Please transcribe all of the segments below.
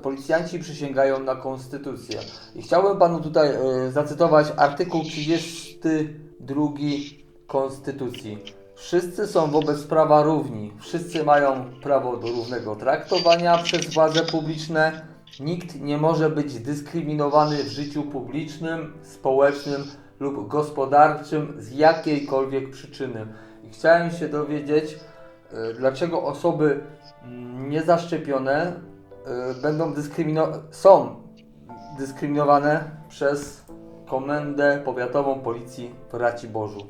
policjanci przysięgają na konstytucję. I chciałbym panu tutaj e, zacytować artykuł 32 Konstytucji. Wszyscy są wobec prawa równi. Wszyscy mają prawo do równego traktowania przez władze publiczne. Nikt nie może być dyskryminowany w życiu publicznym, społecznym lub gospodarczym z jakiejkolwiek przyczyny. I chciałem się dowiedzieć, e, dlaczego osoby mm, niezaszczepione będą dyskrymino- są dyskryminowane przez Komendę Powiatową Policji w Raciborzu.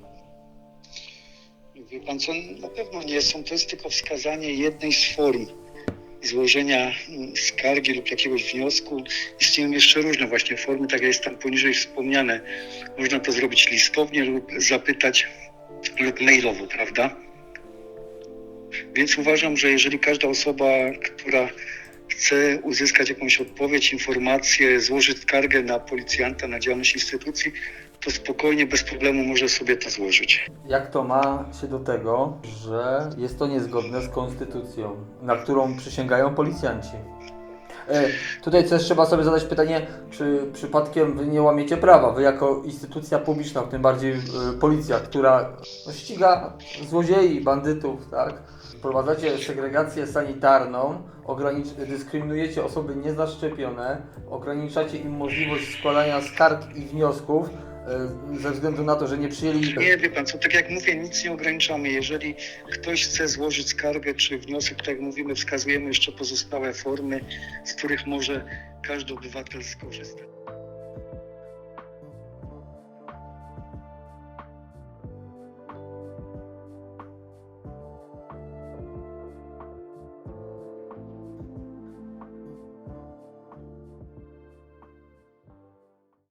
Wie pan co, na pewno nie są. To jest tylko wskazanie jednej z form złożenia mm, skargi lub jakiegoś wniosku. Istnieją jeszcze różne właśnie formy, tak jak jest tam poniżej wspomniane. Można to zrobić listownie lub zapytać lub mailowo, prawda? Więc uważam, że jeżeli każda osoba, która chce uzyskać jakąś odpowiedź, informację, złożyć skargę na policjanta, na działalność instytucji, to spokojnie, bez problemu może sobie to złożyć. Jak to ma się do tego, że jest to niezgodne z konstytucją, na którą przysięgają policjanci? E, tutaj też trzeba sobie zadać pytanie, czy przypadkiem wy nie łamiecie prawa, wy jako instytucja publiczna, tym bardziej e, policja, która ściga złodziei, bandytów, tak? Wprowadzacie segregację sanitarną, dyskryminujecie osoby niezaszczepione, ograniczacie im możliwość składania skarg i wniosków ze względu na to, że nie przyjęli Nie, wie pan co, tak jak mówię, nic nie ograniczamy. Jeżeli ktoś chce złożyć skargę czy wniosek, tak jak mówimy, wskazujemy jeszcze pozostałe formy, z których może każdy obywatel skorzystać.